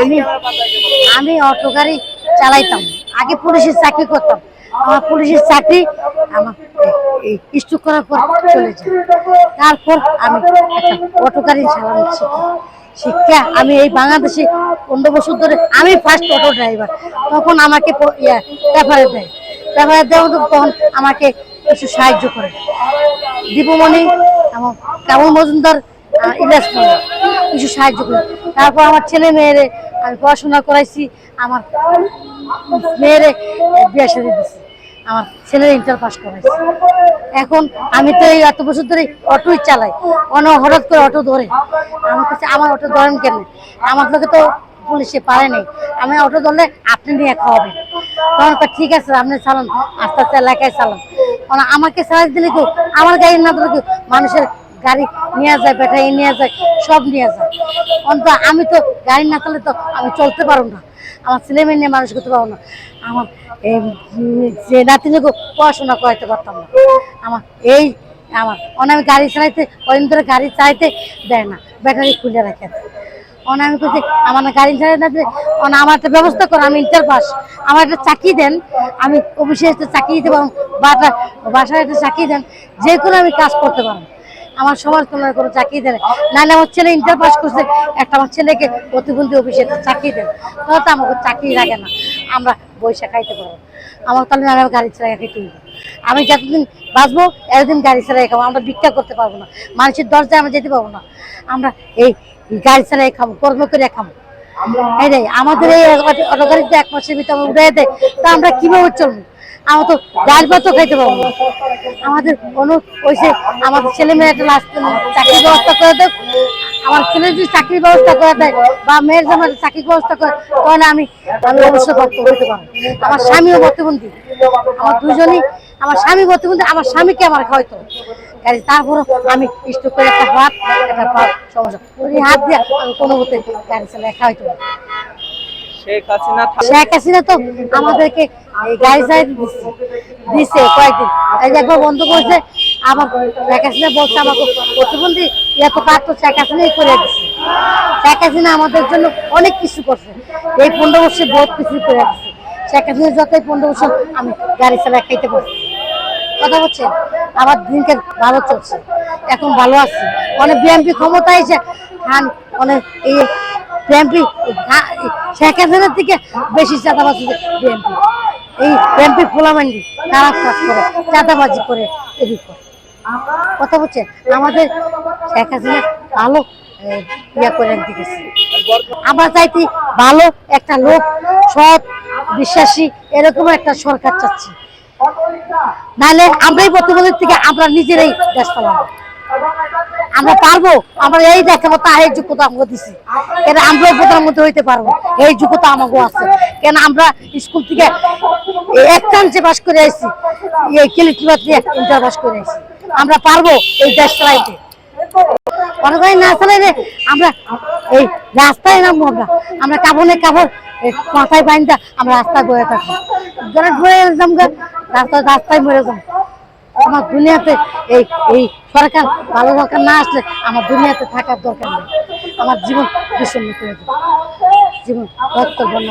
আমি আমি অটো গাড়ি চালাইতাম। আগে পুলিশের চাকরি করতাম। আমার পুলিশের চাকরি আমার স্টুক করার পর চলে যায়। তারপর আমি একটা অটো গাড়ি চালানো শিক্ষা। আমি এই বাংলাদেশে পনেরো বছর ধরে আমি ফার্স্ট অটো ড্রাইভার তখন আমাকে পেপারে দেয়। পেপারে দেওয়া তখন আমাকে কিছু সাহায্য করে। দীপমণি, আমার কামল মজুমদার মোল্লা কিছু সাহায্য করে তারপর আমার ছেলে মেয়েরে আমি পড়াশোনা করাইছি, আমার মেয়েরে বিয়ে সাথে দিছি, আমার ছেলের ইন্টার পাস করাইছি। এখন আমি তো এই এত বছর ধরে অটোই চালাই অন হঠাৎ করে অটো ধরে। আমার কাছে আমার অটো ধরেন কেন? আমার লোকে তো পুলিশে পারে নাই। আমি অটো ধরলে আপনি নিয়ে খাওয়াবেন। তখন ঠিক আছে, আপনি চালান, আস্তে আস্তে এলাকায় চালান। কারণ আমাকে সাহায্য দিলে কেউ আমার গাড়ি না ধরে কেউ মানুষের গাড়ি নিয়ে যায় ব্যাটারি নিয়ে যায়, সব নিয়ে যায়। অন্ত আমি তো গাড়ি না চালে তো আমি চলতে পারব না। আমার ছেলে মেয়ে নিয়ে মানুষ করতে পারব না। আমার এই যে নাতিনিকে পড়াশোনা করাইতে পারতাম না। আমার এই আমার অনেক আমি গাড়ি চালাইতে, কদিন ধরে গাড়ি চালাইতে দেয় না ব্যাটারি খুলে রাখে। অনেক আমি বলছি, আমার গাড়ি চালাই না অনেক আমার একটা ব্যবস্থা করো, আমি ইন্টার পাস। আমার একটা চাকরি দেন, আমি অফিসে একটা চাকরি দিতে পারব বাসায় একটা চাকরি দেন, যে কোনো আমি কাজ করতে পারব। আমার সমাজ কল্যাণের কোনো চাকরি দেন নাহলে আমার ছেলে ইন্টার পাস করছে একটা আমার ছেলেকে প্রতিবন্ধী অফিসে চাকরি দেন তাহলে তো আমাকে চাকরি লাগে না। আমরা বৈশা খাইতে পারব। আমার তাহলে আমি গাড়ি চালাই হইবে। আমি যতদিন বাঁচবো এতদিন গাড়ি চালাই খাব। আমরা ভিক্ষা করতে পারব না। মানুষের দরজায় আমরা যেতে পারব না। আমরা এই গাড়ি চালাই খাব কর্ম করে খাব। এই আমাদের এই অটো- অটো গাড়িতে এক মাসের ভিতরে উড়াই দেয় তা আমরা কীভাবে চলবো? আমরা তো ডাল ভাতও খাইতে পারব আমাদের কোনো ওইসে আমাদের ছেলে মেয়ে একটা লাস্ট চাকরির ব্যবস্থা করে দেয় আমার ছেলে যদি চাকরির ব্যবস্থা করে দেয় বা মেয়ের জন্য চাকরির ব্যবস্থা করে, তাহলে আমি আমি অবশ্যই ভক্ত পারব। আমার স্বামীও প্রতিবন্ধী আমার দুজনই, আমার স্বামী প্রতিবন্ধী আমার স্বামীকে আমার কাজে তারপরও আমি ইষ্ট করে একটা হাত, একটা পা সমস্যা হাত দিয়ে আমি কোনো মতে গাড়ি খাওয়াইতো না। শেখ হাসিনা শেখ হাসিনা তো আমাদেরকে গাড়ি দিচ্ছে দিচ্ছে কয়েকদিন একবার বন্ধ করেছে আবার শেখ হাসিনা বলছে আমাকে, প্রতিবন্ধী, এত কাজ তো শেখ হাসিনাই করে দিচ্ছে শেখ হাসিনা আমাদের জন্য অনেক কিছু করছে। এই পনেরো বছর বহুত কিছু করে দিচ্ছে শেখ হাসিনা যতই পনেরো বছর আমি গাড়ি চালাই খাইতে পারছি। কথা বলছেন? আমার দিনকে ভালো চলছে। এখন ভালো আছে। অনেক বিএনপি ক্ষমতা এসে খান অনেক এই বিএনপি শেখ হাসিনার থেকে বেশি চাঁদাবাজি বিএনপি এই বিএনপি ফোলামান্ডি খারাপ কাজ করে, চাঁদাবাজি করে এদিক। করে কথা বলছেন আমাদের শেখ হাসিনা ভালো ইয়া করে দিতেছে। আমরা চাইছি ভালো একটা লোক, সৎ, বিশ্বাসী, এরকম একটা সরকার চাচ্ছি। নাহলে আমরাই প্রতিবন্ধীর থেকে আমরা নিজেরাই চালাবো আমরা পারব? আমরা এই দেখাবো তা এই যোগ্যতা আমাকে দিছি। কেন আমরাও প্রধানমন্ত্রী হইতে পারব? এই যোগ্যতা আমাকে আছে। কেন আমরা স্কুল থেকে এক চান্সে পাস করে আসছি এই কিলিটিবাদ দিয়ে ইন্টার পাস করে আসছি আমরা পারব এই দেশ চালাইতে। অনেকই না চালাইলে আমরা এই রাস্তায় নামবো আমরা। আমরা কাবনে কাপড় মাথায় বাইন্দা আমরা রাস্তায় বয়ে থাকব। যারা ঘুরে যাম রাস্তায় রাস্তায় মরে যাব আমার দুনিয়াতে এই এই সরকার ভালো সরকার না আসলে আমার দুনিয়াতে থাকার দরকার নেই। আমার জীবন বিষণ্ণ করে দেবে জীবন রক্ত বন্য